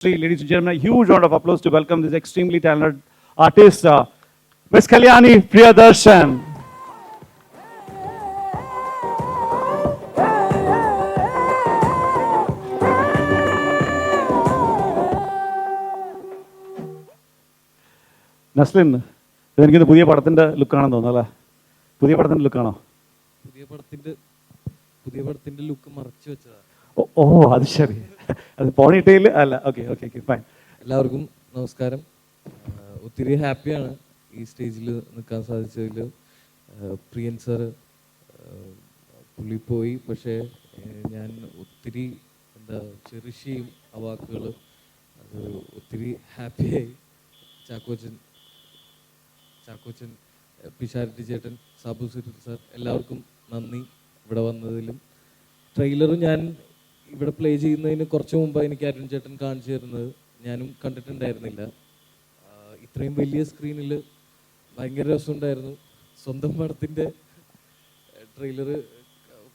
Ladies and gentlemen, a huge round of applause to welcome this extremely talented artist, uh, Ms. Kalyani Priyadarshan. Naslen ഇതെനിക്കിത് പുതിയ പടത്തിന്റെ ലുക്കാണെന്ന് തോന്നുന്നു അല്ലേ പുതിയ പടത്തിന്റെ ലുക്കാണോ പുതിയ പടത്തിന്റെ പുതിയ പടത്തിന്റെ ലുക്ക് മറച്ചു വെച്ചതാ ഓ അത് ശരി. അത് പോണിട്ടയിൽ അല്ല ഓക്കെ ഓക്കെ ഓക്കെ ഫൈൻ എല്ലാവർക്കും നമസ്കാരം. ഒത്തിരി ഹാപ്പിയാണ് ഈ സ്റ്റേജിൽ നിൽക്കാൻ സാധിച്ചതിൽ. പ്രിയൻ സാറ് പുള്ളി പോയി. പക്ഷേ ഞാൻ ഒത്തിരി എന്താ ചെറിഷ് ചെയ്യും ആ വാക്കുകൾ. അത് ഒത്തിരി ഹാപ്പിയായി. ചാക്കോച്ചൻ ചാക്കോച്ചൻ പിഷാരിറ്റി ചേട്ടൻ സാബു സുരിൽ സാർ എല്ലാവർക്കും നന്ദി ഇവിടെ വന്നതിലും. ട്രെയിലർ ഞാൻ ഇവിടെ പ്ലേ ചെയ്യുന്നതിന് കുറച്ച് മുമ്പ് എനിക്ക് അരുൺ ചേട്ടൻ കാണിച്ചു തരുന്നത് ഞാനും കണ്ടിട്ടുണ്ടായിരുന്നില്ല. ഇത്രയും വലിയ സ്ക്രീനിൽ ഭയങ്കര രസമുണ്ടായിരുന്നു. സ്വന്തം പടത്തിന്റെ ട്രെയിലർ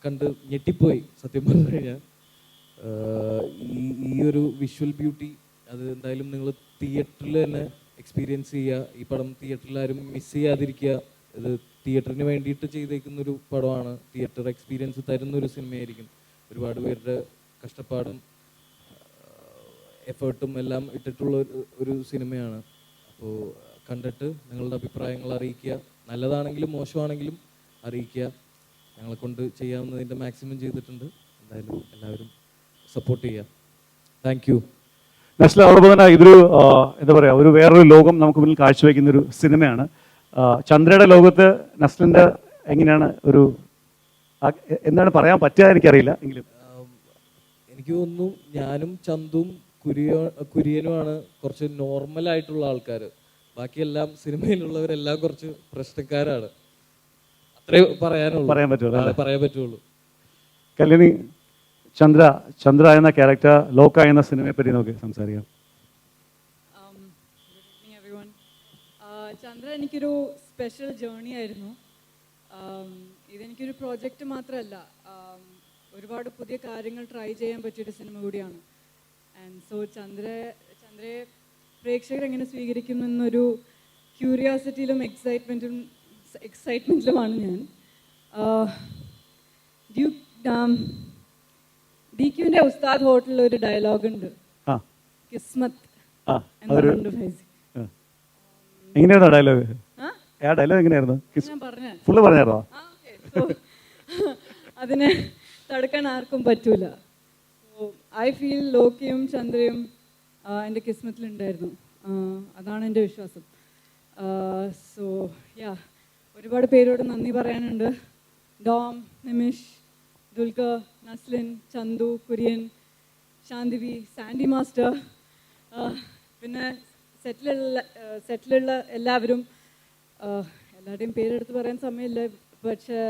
കണ്ട് ഞെട്ടിപ്പോയി സത്യം പറഞ്ഞു കഴിഞ്ഞാൽ. ഈ ഈ ഒരു വിഷ്വൽ ബ്യൂട്ടി അത് എന്തായാലും നിങ്ങൾ തിയേറ്ററിൽ തന്നെ എക്സ്പീരിയൻസ് ചെയ്യുക. ഈ പടം തിയേറ്ററിൽ ആരും മിസ് ചെയ്യാതിരിക്കുക. ഇത് തിയേറ്ററിന് വേണ്ടിയിട്ട് ചെയ്തേക്കുന്ന ഒരു പടമാണ്. തിയേറ്റർ എക്സ്പീരിയൻസ് തരുന്ന ഒരു സിനിമയായിരിക്കും ഒരുപാട് പേരുടെ കഷ്ടപ്പാടും എഫേർട്ടും എല്ലാം ഇട്ടിട്ടുള്ള ഒരു സിനിമയാണ്. അപ്പോൾ കണ്ടിട്ട് നിങ്ങളുടെ അഭിപ്രായങ്ങൾ അറിയിക്കുക. നല്ലതാണെങ്കിലും മോശമാണെങ്കിലും അറിയിക്കുക. ഞങ്ങളെ കൊണ്ട് ചെയ്യാവുന്നതിന്റെ മാക്സിമം ചെയ്തിട്ടുണ്ട്. എന്തായാലും എല്ലാവരും സപ്പോർട്ട് ചെയ്യുക. താങ്ക് യു നസ്ല അതോടൊപ്പം തന്നെ ഇതൊരു എന്താ പറയുക ഒരു വേറൊരു ലോകം നമുക്ക് മുന്നിൽ കാഴ്ചവെക്കുന്ന ഒരു സിനിമയാണ് ചന്ദ്രയുടെ ലോകത്ത് നസ്ലിന്റെ എങ്ങനെയാണ് ഒരു എന്താണ് പറയാൻ പറ്റുക എനിക്കറിയില്ല എങ്കിലും. എനിക്ക് തോന്നുന്നു ഞാനും ചന്തും കുരിയോ കുര്യനുമാണ് കുറച്ച് നോർമൽ ആയിട്ടുള്ള ആൾക്കാർ. ബാക്കിയെല്ലാം സിനിമയിലുള്ളവരെല്ലാം കുറച്ച് പ്രശ്നക്കാരാണ്. അത്രേ പറയാനുള്ളൂ. പറയാൻ പറ്റുള്ളൂ പറയാൻ പറ്റുള്ളൂ. കല്യാണി ചന്ദ്ര ചന്ദ്ര എന്ന ക്യാരക്ടർ ലോക എന്ന സിനിമയെ പറ്റി നമുക്ക് സംസാരിക്കാം. Um. Uh, ചന്ദ്ര എനിക്കൊരു സ്പെഷ്യൽ ജേണി ആയിരുന്നു. Um, ഇതെനിക്കൊരു പ്രോജക്റ്റ് മാത്രമല്ല. Um, ഒരുപാട് പുതിയ കാര്യങ്ങൾ ട്രൈ ചെയ്യാൻ പറ്റിയൊരു സിനിമ കൂടിയാണ്. ആൻഡ് സോ ചന്ദ്ര ചന്ദ്രയെ പ്രേക്ഷകർ എങ്ങനെ സ്വീകരിക്കും എന്നൊരു ക്യൂരിയാസിറ്റിയിലും എക്സൈറ്റ്മെന്റും എക്സൈറ്റ്മെന്റിലുമാണ് ഞാൻ. ഡ്യൂ ഡി ക്യുവിന്റെ ഉസ്താദ് ഹോട്ടലിൽ ഒരു ഡയലോഗ് ഉണ്ട്. കിസ്മത്ത് എങ്ങനെയായിരുന്നു ഡയലോഗ് ആ? ഡയലോഗ് എങ്ങനെയായിരുന്നു? ഞാൻ പറഞ്ഞ ഫുള്ള് പറഞ്ഞായിരുന്നോ? അതിനെ തടുക്കാൻ ആർക്കും പറ്റൂല. ഐ ഫീൽ ലോക്കിയും ചന്ദ്രയും എന്റെ കിസ്മത്തിലുണ്ടായിരുന്നു. അതാണ് എന്റെ വിശ്വാസം. സോ യാ ഒരുപാട് പേരോട് നന്ദി പറയാനുണ്ട്. ഡോം നിമിഷ് ദുൽഖ നസ്ലിൻ ചന്തു കുര്യൻ ശാന്തിവി സാൻഡി മാസ്റ്റർ. പിന്നെ സെറ്റിലുള്ള സെറ്റിലുള്ള എല്ലാവരും എല്ലാവരുടെയും പേരെടുത്ത് പറയാൻ സമയമില്ല പക്ഷേ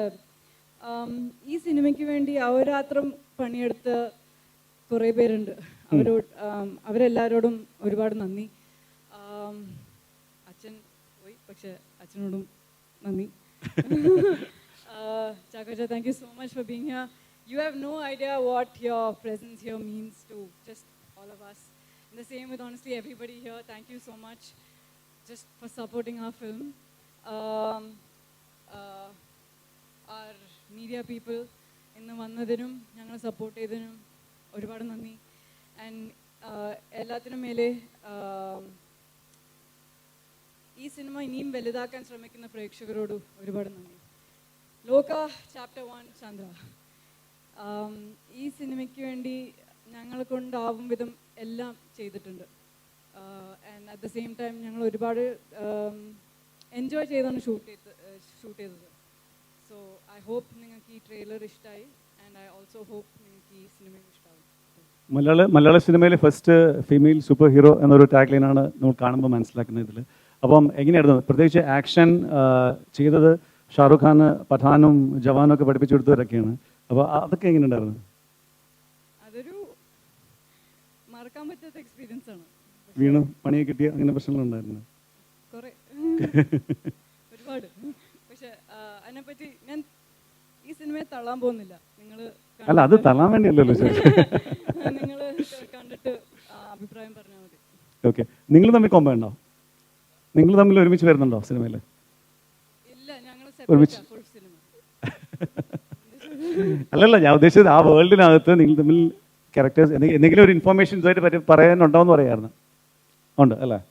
ഈ സിനിമയ്ക്ക് വേണ്ടി അഹോരാത്രം പണിയെടുത്ത് കുറേ പേരുണ്ട് അവരോട് അവരെല്ലാവരോടും ഒരുപാട് നന്ദി അച്ഛൻ പോയി പക്ഷെ അച്ഛനോടും നന്ദി ചാക്കോച്ച thank you so much for being here you have no idea what your presence here means to just all of us. In with honestly everybody here. Thank you so much just for supporting our film. Um, uh, our media people ഇന്ന് വന്നതിനും ഞങ്ങളെ support ചെയ്തതിനും ഒരുപാട് നന്ദി. And എല്ലാത്തിനും മേലെ um, ഈ cinema ഇനിയും വലുതാക്കാൻ ശ്രമിക്കുന്ന പ്രേക്ഷകരോട് ഒരുപാട് നന്ദി. ലോക ചാപ്റ്റർ വൺ ചന്ദ്ര. ഈ സിനിമയ്ക്ക് വേണ്ടി ഞങ്ങൾ കൊണ്ടാവും വിധം എല്ലാം ചെയ്തിട്ടുണ്ട്. And at the same time ഞങ്ങൾ ഒരുപാട് എൻജോയ് ചെയ്താണ് ഷൂട്ട് ചെയ്ത് ഷൂട്ട് ചെയ്തത്. സോ ഐ ഹോപ്പ് നിങ്ങൾക്ക് ഈ ട്രെയിലർ ഇഷ്ടമായി ആൻഡ് ഐ ഓൾസോ ഹോപ്പ് നിങ്ങൾക്ക് ഈ സിനിമയും ഇഷ്ടമാവും മലയാള മലയാള സിനിമയിലെ ഫസ്റ്റ് ഫീമെയിൽ സൂപ്പർ ഹീറോ എന്നൊരു ടാഗ് ലൈനാണ് നമ്മൾ കാണുമ്പോൾ മനസ്സിലാക്കുന്നത് ഇതിൽ അപ്പം എങ്ങനെയായിരുന്നു? പ്രത്യേകിച്ച് ആക്ഷൻ ചെയ്തത് ഷാറുഖ് ഖാൻ പഠാനും ജവാനും ഒക്കെ പഠിപ്പിച്ചു കൊടുത്തവരൊക്കെയാണ്. അപ്പോൾ അതൊക്കെ എങ്ങനെയുണ്ടായിരുന്നു? അതൊരു മറക്കാൻ പറ്റാത്ത എക്സ്പീരിയൻസ് ആണ്. വീണ് പണിയൊക്കെ കിട്ടിയ അങ്ങനെ പ്രശ്നങ്ങളുണ്ടായിരുന്നു? കുറെ. അതിനെപ്പറ്റി ഞാൻ ഈ സിനിമയെ തള്ളാൻ പോകുന്നില്ല. നിങ്ങൾ അല്ല അത് തള്ളാൻ വേണ്ടിയല്ലല്ലോ നിങ്ങൾ കണ്ടിട്ട് അഭിപ്രായം പറഞ്ഞാൽ മതി. ഓക്കെ. നിങ്ങൾ തമ്മിൽ കോമ്പോ ഉണ്ടോ? നിങ്ങൾ തമ്മിൽ ഒരുമിച്ച് വരുന്നുണ്ടോ സിനിമയിൽ ഇല്ല ഞങ്ങൾ ഒരുമിച്ച്. അല്ലല്ല ഞാൻ ഉദ്ദേശിച്ചത് ആ വേൾഡിനകത്ത് നിങ്ങൾ തമ്മിൽ ക്യാരക്ടേഴ്സ് എന്തെങ്കിലും ഒരു ഇൻഫോർമേഷൻ ഇതുമായിട്ട് പറ്റി പറയാനുണ്ടോ എന്ന് പറയായിരുന്നു. ഉണ്ട് അല്ലേ?